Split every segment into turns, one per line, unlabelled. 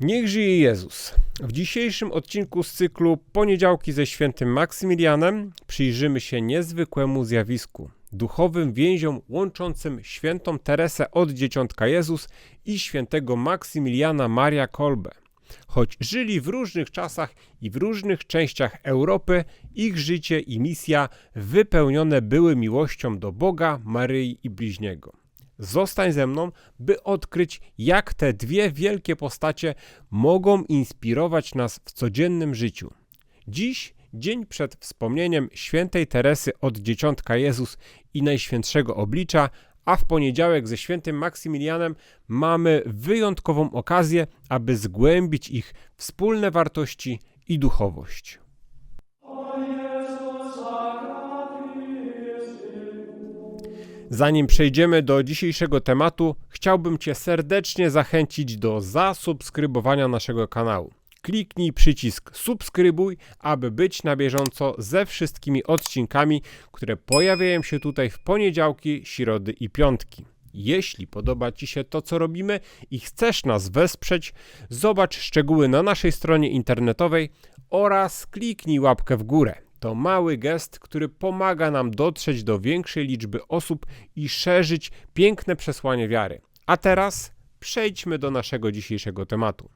Niech żyje Jezus. W dzisiejszym odcinku z cyklu Poniedziałki ze świętym Maksymilianem przyjrzymy się niezwykłemu zjawisku duchowym więziom łączącym świętą Teresę od Dzieciątka Jezus i świętego Maksymiliana Maria Kolbe. Choć żyli w różnych czasach i w różnych częściach Europy, ich życie i misja wypełnione były miłością do Boga, Maryi i bliźniego. Zostań ze mną, by odkryć, jak te dwie wielkie postacie mogą inspirować nas w codziennym życiu. Dziś, dzień przed wspomnieniem świętej Teresy od Dzieciątka Jezus i Najświętszego Oblicza, a w poniedziałek ze świętym Maksymilianem mamy wyjątkową okazję, aby zgłębić ich wspólne wartości i duchowość. Zanim przejdziemy do dzisiejszego tematu, chciałbym Cię serdecznie zachęcić do zasubskrybowania naszego kanału. Kliknij przycisk subskrybuj, aby być na bieżąco ze wszystkimi odcinkami, które pojawiają się tutaj w poniedziałki, środy i piątki. Jeśli podoba Ci się to, co robimy i chcesz nas wesprzeć, zobacz szczegóły na naszej stronie internetowej oraz kliknij łapkę w górę. To mały gest, który pomaga nam dotrzeć do większej liczby osób i szerzyć piękne przesłanie wiary. A teraz przejdźmy do naszego dzisiejszego tematu.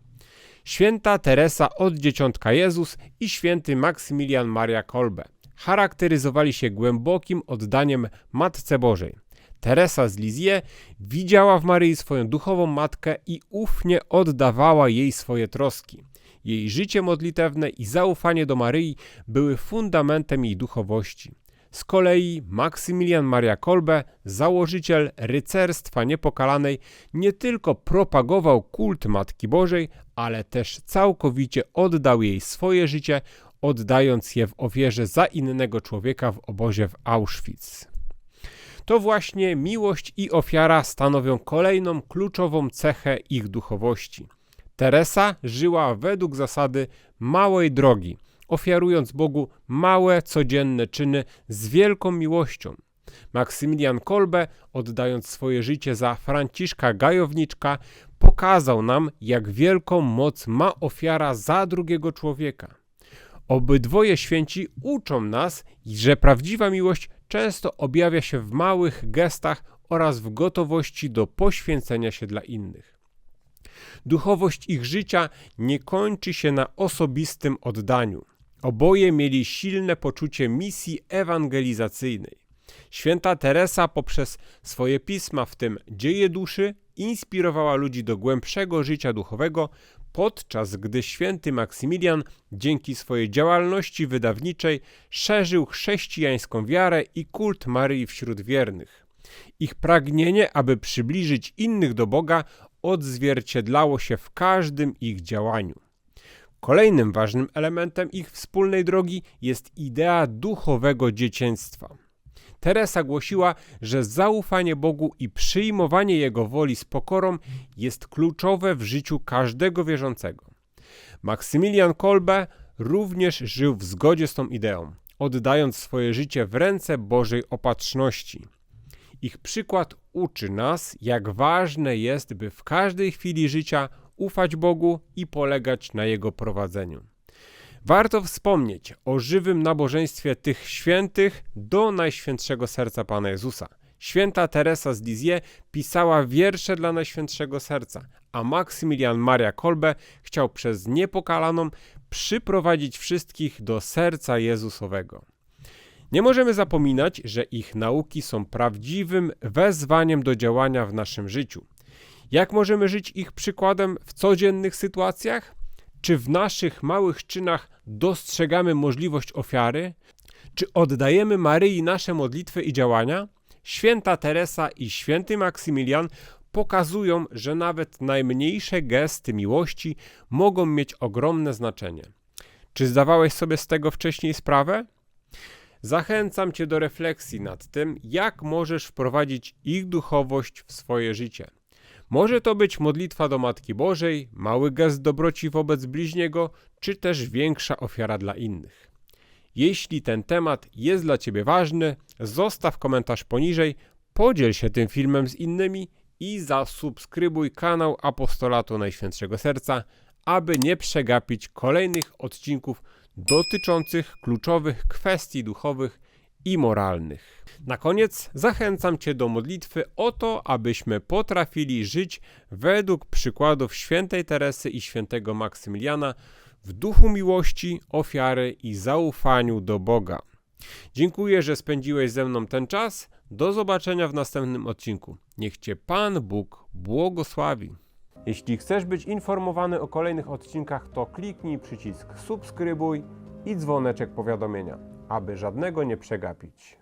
Święta Teresa od Dzieciątka Jezus i święty Maksymilian Maria Kolbe charakteryzowali się głębokim oddaniem Matce Bożej. Teresa z Lizie widziała w Maryi swoją duchową matkę i ufnie oddawała jej swoje troski. Jej życie modlitewne i zaufanie do Maryi były fundamentem jej duchowości. Z kolei Maksymilian Maria Kolbe, założyciel rycerstwa niepokalanej, nie tylko propagował kult Matki Bożej, ale też całkowicie oddał jej swoje życie, oddając je w ofierze za innego człowieka w obozie w Auschwitz. To właśnie miłość i ofiara stanowią kolejną kluczową cechę ich duchowości. Teresa żyła według zasady małej drogi, ofiarując Bogu małe, codzienne czyny z wielką miłością. Maksymilian Kolbe, oddając swoje życie za Franciszka Gajowniczka, pokazał nam, jak wielką moc ma ofiara za drugiego człowieka. Obydwoje święci uczą nas, że prawdziwa miłość często objawia się w małych gestach oraz w gotowości do poświęcenia się dla innych. Duchowość ich życia nie kończy się na osobistym oddaniu. Oboje mieli silne poczucie misji ewangelizacyjnej. Święta Teresa poprzez swoje pisma, w tym Dzieje duszy, inspirowała ludzi do głębszego życia duchowego, podczas gdy święty Maksymilian dzięki swojej działalności wydawniczej szerzył chrześcijańską wiarę i kult Maryi wśród wiernych. Ich pragnienie, aby przybliżyć innych do Boga, odzwierciedlało się w każdym ich działaniu. Kolejnym ważnym elementem ich wspólnej drogi jest idea duchowego dzieciństwa. Teresa głosiła, że zaufanie Bogu i przyjmowanie Jego woli z pokorą jest kluczowe w życiu każdego wierzącego. Maksymilian Kolbe również żył w zgodzie z tą ideą, oddając swoje życie w ręce Bożej opatrzności. Ich przykład uczy nas, jak ważne jest, by w każdej chwili życia ufać Bogu i polegać na Jego prowadzeniu. Warto wspomnieć o żywym nabożeństwie tych świętych do Najświętszego Serca Pana Jezusa. Święta Teresa z Lizie pisała wiersze dla Najświętszego Serca, a Maksymilian Maria Kolbe chciał przez niepokalaną przyprowadzić wszystkich do serca Jezusowego. Nie możemy zapominać, że ich nauki są prawdziwym wezwaniem do działania w naszym życiu. Jak możemy żyć ich przykładem w codziennych sytuacjach? Czy w naszych małych czynach dostrzegamy możliwość ofiary? Czy oddajemy Maryi nasze modlitwy i działania? Święta Teresa i święty Maksymilian pokazują, że nawet najmniejsze gesty miłości mogą mieć ogromne znaczenie. Czy zdawałeś sobie z tego wcześniej sprawę? Zachęcam Cię do refleksji nad tym, jak możesz wprowadzić ich duchowość w swoje życie. Może to być modlitwa do Matki Bożej, mały gest dobroci wobec bliźniego, czy też większa ofiara dla innych. Jeśli ten temat jest dla Ciebie ważny, zostaw komentarz poniżej, podziel się tym filmem z innymi i zasubskrybuj kanał Apostolatu Najświętszego Serca, aby nie przegapić kolejnych odcinków dotyczących kluczowych kwestii duchowych i moralnych. Na koniec zachęcam Cię do modlitwy o to, abyśmy potrafili żyć według przykładów świętej Teresy i świętego Maksymiliana w duchu miłości, ofiary i zaufaniu do Boga. Dziękuję, że spędziłeś ze mną ten czas. Do zobaczenia w następnym odcinku. Niech Cię Pan Bóg błogosławi. Jeśli chcesz być informowany o kolejnych odcinkach, to kliknij przycisk subskrybuj i dzwoneczek powiadomienia, aby żadnego nie przegapić.